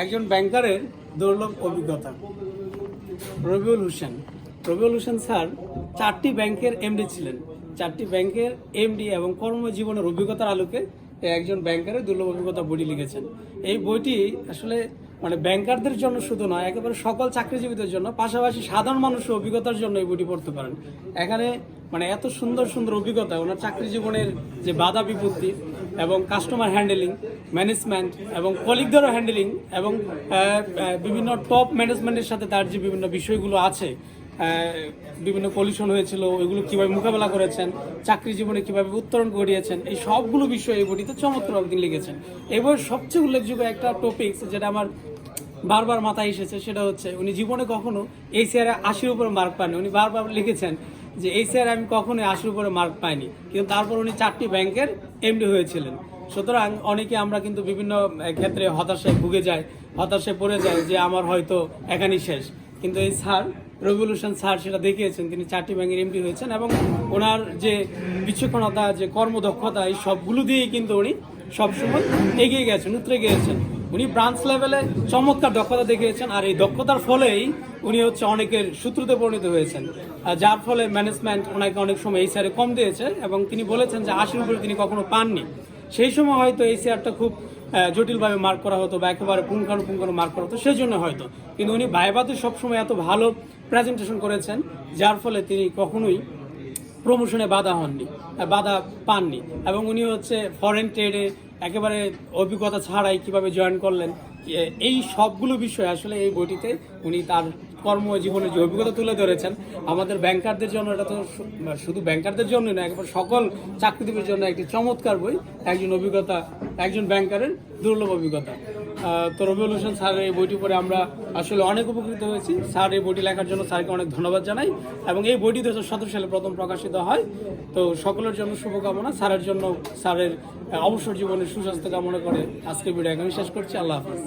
একজন ব্যাংকারের দুর্লভ অভিজ্ঞতা। রবিউল হোসেন। রবিউল হোসেন স্যার চারটি ব্যাংকের এমডি ছিলেন। চারটি ব্যাংকের এমডি এবং কর্মজীবনের অভিজ্ঞতার আলোকে একজন ব্যাংকারের দুর্লভ অভিজ্ঞতা বইটি লিখেছেন। এই বইটি আসলে মানে ব্যাংকারদের জন্য শুধু নয়, একেবারে সকল চাকরিজীবীদের জন্য, পাশাপাশি সাধারণ মানুষের অভিজ্ঞতার জন্য এই বইটি পড়তে পারেন। এখানে মানে এত সুন্দর সুন্দর অভিজ্ঞতা, ওনার চাকরি জীবনের যে বাধা বিপত্তি এবং কাস্টমার হ্যান্ডেলিং ম্যানেজমেন্ট এবং কলিগদেরও হ্যান্ডেলিং এবং বিভিন্ন টপ ম্যানেজমেন্টের সাথে তার যে বিভিন্ন বিষয়গুলো আছে বিভিন্ন পলিউশন হয়েছিল, ওইগুলো কীভাবে মোকাবেলা করেছেন, চাকরি জীবনে কীভাবে উত্তরণ ঘটিয়েছেন, এই সবগুলো বিষয় এই বইটিতে চমৎকার তিনি লিখেছেন। এবার সবচেয়ে উল্লেখযোগ্য একটা টপিকস যেটা আমার বারবার মাথায় এসেছে, সেটা হচ্ছে উনি জীবনে কখনো এই চেয়ারে আশির উপরে মার্ক পাননি। উনি বারবার লিখেছেন যে এই চেয়ারে আমি কখনোই আশির উপরে মার্ক পাইনি। কিন্তু তারপর উনি চারটি ব্যাংকের এমডি হয়েছিলেন। সুতরাং অনেকে আমরা কিন্তু বিভিন্ন ক্ষেত্রে হতাশায় ভুগে যাই, হতাশায় পড়ে যায় যে আমার হয়তো এখানেই শেষ। কিন্তু এই স্যার রেভলিউশন স্যার সেটা দেখিয়েছেন, তিনি চারটি ব্যাংকের এমডি হয়েছেন এবং ওনার যে বিচক্ষণতা, যে কর্মদক্ষতা, এই সবগুলো দিয়েই কিন্তু উনি সবসময় এগিয়ে গেছেন, উতরে গিয়েছেন। উনি ব্রাঞ্চ লেভেলে চমৎকার দক্ষতা দেখিয়েছেন, আর এই দক্ষতার ফলেই উনি হচ্ছে অনেকের সূত্রতে পরিণত হয়েছেন। যার ফলে ম্যানেজমেন্ট ওনাকে অনেক সময় এই স্যারে কম দিয়েছে, এবং তিনি বলেছেন যে আশির উপরে তিনি কখনো পাননি। সেই সময় হয়তো এই শেয়ারটা খুব জটিলভাবে মার্ক করা হতো বা একেবারে পুঙ্খানুপুঙ্খানু মার্ক করা হতো সেই জন্য হয়তো। কিন্তু উনি ভাইবাতে সবসময় এত ভালো প্রেজেন্টেশন করেছেন, যার ফলে তিনি কখনোই প্রমোশনে বাধা হননি বাধা পাননি। এবং উনি হচ্ছে ফরেন ট্রেডে একেবারে অভিজ্ঞতা ছাড়াই কীভাবে জয়েন করলেন এই সবগুলো বিষয় আসলে এই বইটিতে উনি তার কর্মজীবনে যে অভিজ্ঞতা তুলে ধরেছেন, আমাদের ব্যাংকারদের জন্য এটা তো শুধু ব্যাংকারদের জন্যই না, একেবারে সকল চাকরিজীবীর জন্য একটি চমৎকার বই, একজন অভিজ্ঞতা, একজন ব্যাংকারের দুর্লভ অভিজ্ঞতা। তো রবিউল হোসেন স্যারের এই বইটি পড়ে আমরা আসলে অনেক উপকৃত হয়েছি। স্যার এই বইটি লেখার জন্য স্যারকে অনেক ধন্যবাদ জানাই এবং এই বইটি দু হাজার সতেরো সালে প্রথম প্রকাশিত হয়। তো সকলের জন্য শুভকামনা। স্যারের জন্য স্যারের অবসর জীবনের সুস্বাস্থ্য কামনা করে আজকে ভিডিও এখানে শেষ করছি। আল্লাহ হাফিজ।